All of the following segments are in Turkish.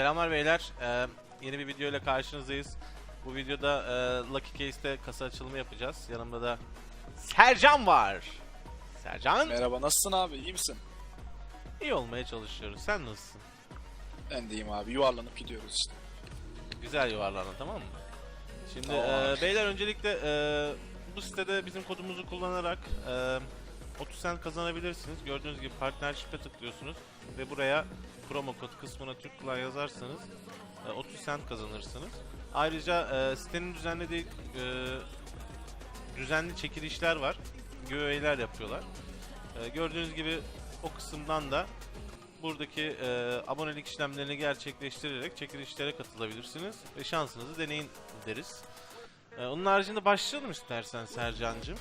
Selamlar beyler. Ee, yeni bir video ile karşınızdayız. Bu videoda e, Lucky Case'te kasa açılımı yapacağız. Yanımda da Sercan var. Sercan, Merhaba nasılsın abi iyi misin? iyi olmaya çalışıyoruz. Sen nasılsın? Ben de iyiyim abi yuvarlanıp gidiyoruz işte. Güzel yuvarlanın tamam mı? Şimdi Tamam e, beyler öncelikle e, bu sitede bizim kodumuzu kullanarak e, 30 cent kazanabilirsiniz. Gördüğünüz gibi partnership'e tıklıyorsunuz ve buraya promo kod kısmına Türk Kulağı yazarsanız e, 30 cent kazanırsınız. Ayrıca e, sitenin düzenlediği e, düzenli çekilişler var. Giveaway'ler yapıyorlar. E, gördüğünüz gibi o kısımdan da buradaki e, abonelik işlemlerini gerçekleştirerek çekilişlere katılabilirsiniz ve şansınızı deneyin deriz. E, onun haricinde başlayalım istersen Sercan'cığım.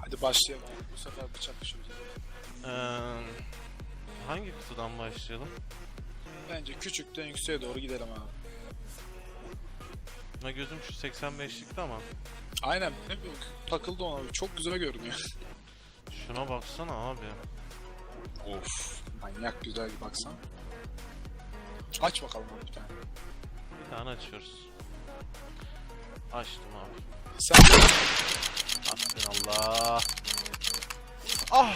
Hadi başlayalım bu sefer bıçak düşüreceğiz. E, hangi kutudan başlayalım? Bence küçükten yükseğe doğru gidelim abi. Ha, gözüm şu 85'likte ama. Aynen hep takıldı ona çok güzel görünüyor. Şuna baksana abi. of manyak güzel bir baksan. Aç bakalım abi bir tane. Bir tane açıyoruz. Açtım abi. Sen Allah. Ah!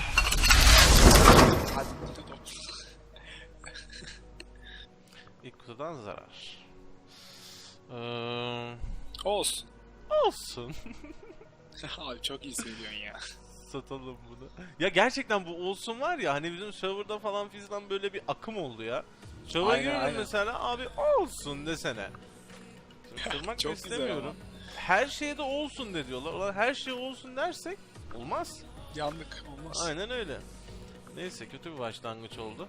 İlk kutudan zarar. Ee, Olsun. olsun. abi çok iyi söylüyorsun ya. Satalım bunu. Ya gerçekten bu olsun var ya hani bizim serverda falan filan böyle bir akım oldu ya. Server'a Aynen, giriyorum aynen. mesela abi olsun desene. Da Çok güzel istemiyorum. Her şeyde olsun de diyorlar. Ulan her şey olsun dersek olmaz. Yandık olmaz. Aynen öyle. Neyse kötü bir başlangıç oldu.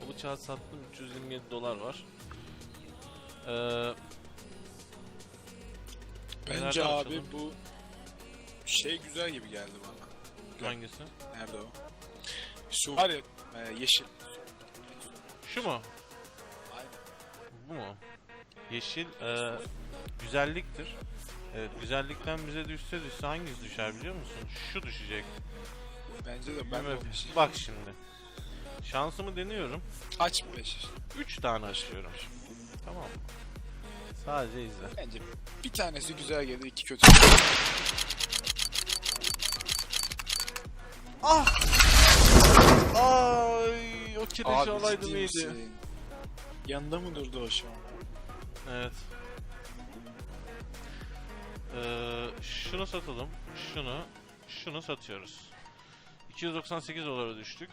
Bu bıçağı sattım 327 dolar var. Ee, Bence abi açalım? bu şey güzel gibi geldi bana. hangisi? Nerede o? Şu var ya e, yeşil. Şu mu? Aynen. Bu mu? Yeşil e, güzelliktir. Evet güzellikten bize düşse düşse hangisi düşer biliyor musun? Şu düşecek. Bence de ben de Bak şimdi. Şansımı deniyorum. Aç 5. 3 tane açıyorum. Tamam mı? Sadece izle. Bence bir tanesi güzel geldi, iki kötü. Ah! Ay, o kireç Abi alaydım ciddi iyiydi. misin? Yanında mı durdu o şu an? Evet. Ee, şunu satalım. Şunu. Şunu satıyoruz. 298 dolara düştük.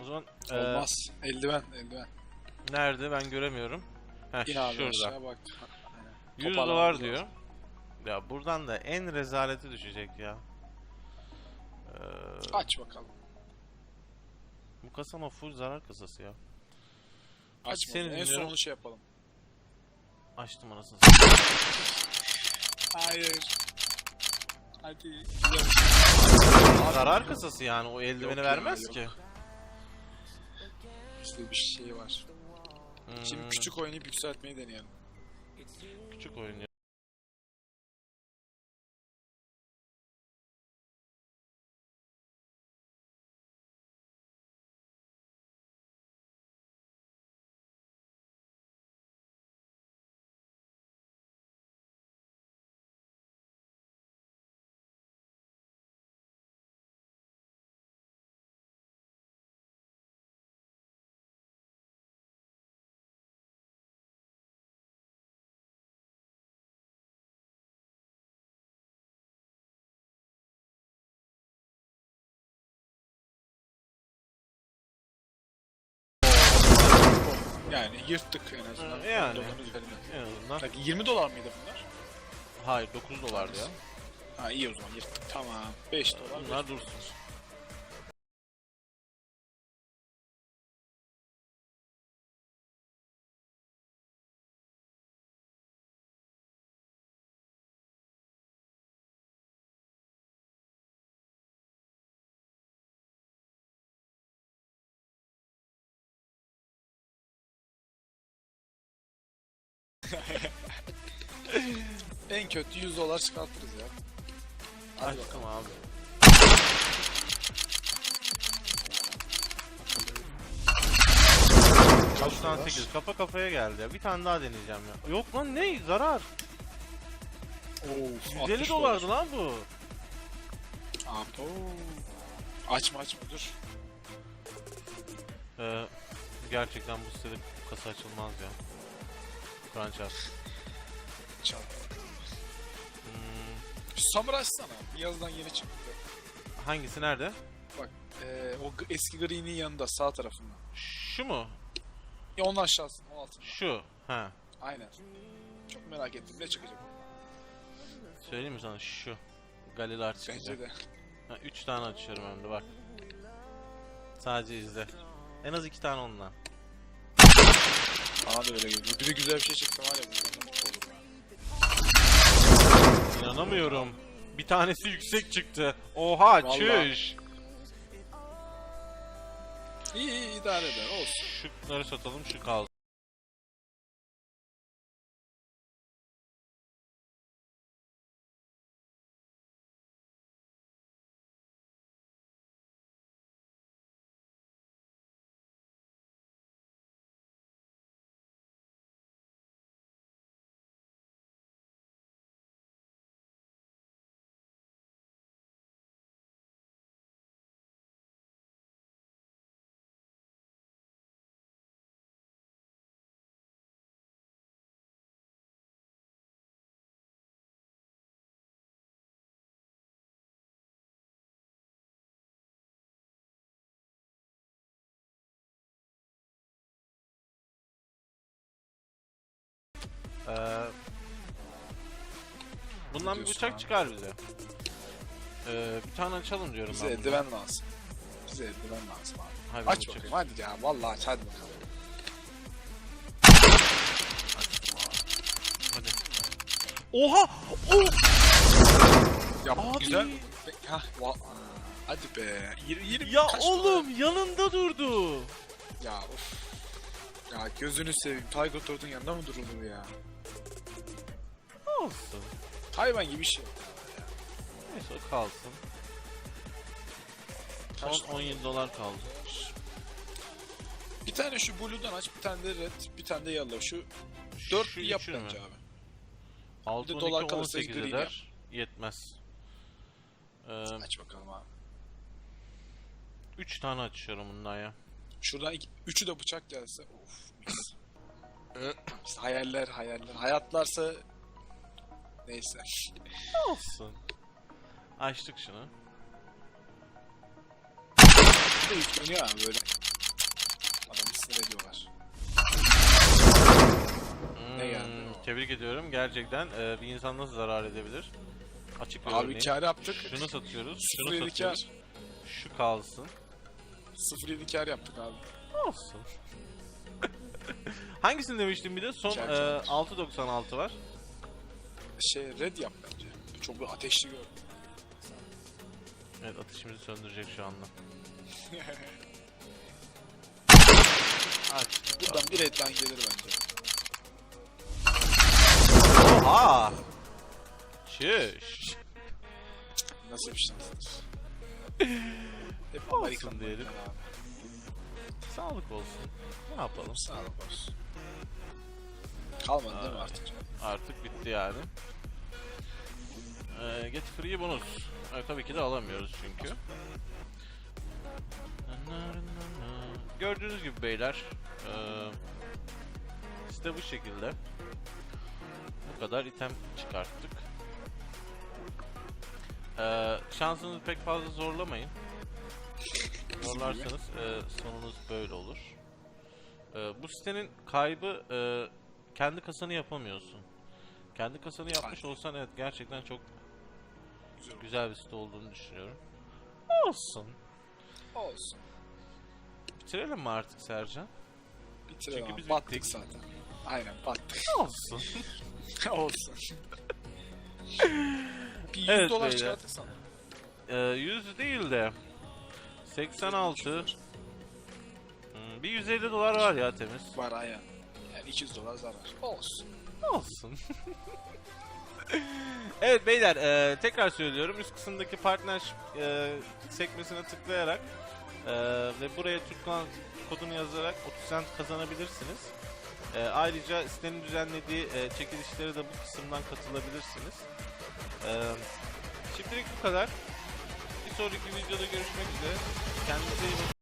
O zaman e, Olmaz. Eldiven, eldiven. nerede ben göremiyorum. Heh, İn abi şurada. bak. Aynen. 100 Toparlanmamız dolar lazım. diyor. Ya buradan da en rezaleti düşecek ya. Ee, Aç bakalım. bu kasa ama full zarar kasası ya. Aç seni. En sonunu şey yapalım. Açtım anasını. Hayır. Hadi. zarar kasası yani o eldiveni ya, vermez yok. ki. İşte bir şey var. Hmm, Şimdi küçük oynayıp yükseltmeyi deneyelim. küçük oyun Yani yırttık en azından. Ha, yani. Üzerinden. En azından. Peki 20 dolar mıydı bunlar? Hayır 9 dolardı ya. Ha iyi o zaman yırttık. Tamam. 5 dolar. Bunlar dursun. En kötü 100 dolar çıkartırız ya. Hadi bakalım. abi. 98 kafa kafaya geldi ya. Bir tane daha deneyeceğim ya. Yok lan ne? Zarar. Of, 150 60 dolardı lan bu. Abo. Açma açma dur. Ee, gerçekten bu sitede kasa açılmaz ya. Kur'an çarpsın. Çal. Hmm, Şu Samur açsana. Yazdan yeni çıktı. hangisi nerede? Bak ee, o g- eski green'in yanında sağ tarafında. Şu mu? Ya onun aşağısında, onun altında. Şu. Ha. Aynen. Çok merak ettim ne çıkacak. Söyleyeyim mi sana şu. Galilar çıkacak. Bence de. Ha, üç tane açıyorum hem de bak. Sadece izle. En az iki tane ondan. Bana da öyle geliyor. Biri güzel bir şey çıksa var ya bu. İnanamıyorum. Bir tanesi yüksek çıktı. Oha Vallahi. çüş. İyi iyi idare eder olsun. Şunları satalım şu kaldı. Ee, bundan bir diyorsun bıçak abi? çıkar bize. Ee, bir tane açalım diyorum Bize ben. eldiven lazım. Bize eldiven lazım abi. Hadi Aç bakayım hadi ya vallahi aç hadi bakalım. Hadi. Oha! Oh! Ya Abi! güzel. Hah va- Hadi be. Yirmi, yirmi Ya kaç oğlum yanında durdu. Ya of. Ya gözünü seveyim. Tiger Toad'un yanında mı durulur ya? Olsun. Hayvan gibi şey. Neyse o kalsın. Kaç Son 17 dolar kaldı. Bir tane şu Blue'dan aç, bir tane de Red, bir tane de Yellow. Şu 4 Şu yap üçünü mü? bence abi. 6 Bir de 12 dolar kalırsa 18 green eder. Yetmez. Ee, Aç bakalım abi. 3 tane açıyorum bundan ya. Şuradan iki, üçü de bıçak gelse of mis. İşte hayaller hayaller. Hayatlarsa neyse. Olsun. Açtık şunu. Yükleniyor abi böyle. Adamı sinir ediyorlar. Ne geldi? Hmm, tebrik ediyorum. Gerçekten e, bir insan nasıl zarar edebilir? Açık bir Abi örneği. kar yaptık. Şunu satıyoruz. Şunu 0.7 satıyoruz. kar. Şu kalsın. 0.7 kar yaptık abi. Olsun. Hangisini demiştim bir de? Son e, kar. 6.96 var. Şey red yap bence. Çok bir ateşli gördüm. Evet ateşimizi söndürecek şu anda. Aç. Buradan bir redden gelir bence. Oha! Şiş. Nasıl bir şeydir? Hep Olsun Amerikan diyelim. bunlar abi. Sağlık olsun. Ne yapalım? Sağlık olsun. Kalmadı değil mi artık? Artık bitti yani. Ee, get free bonus. Ee, tabii ki de alamıyoruz çünkü. Gördüğünüz gibi beyler. ee, işte bu şekilde. Bu kadar item çıkarttık. Ee, şansınızı pek fazla zorlamayın. Zorlarsanız ee, sonunuz böyle olur. Ee, bu sitenin kaybı ee, kendi kasanı yapamıyorsun. Kendi kasanı yapmış olsan evet gerçekten çok Güzel. güzel bir site olduğunu düşünüyorum. Olsun. Olsun. Bitirelim mi artık Sercan? Bitirelim Çünkü biz Battık bittik. zaten. Aynen battık. Olsun. Olsun. bir 100 Evet dolar beyler. çıkartırsan. Ee, 100 değil de 86 Hmm, bir 150 dolar var ya temiz. Var aynen. Yani 200 dolar zarar. Olsun. Olsun. evet beyler e, tekrar söylüyorum üst kısımdaki partner e, sekmesine tıklayarak Ee, ve buraya Türk Clan kodunu yazarak 30 cent kazanabilirsiniz. Ee, ayrıca sitenin düzenlediği e, çekilişlere de bu kısımdan katılabilirsiniz. Ee, şimdilik bu kadar. Bir sonraki videoda görüşmek üzere. Kendinize iyi bakın.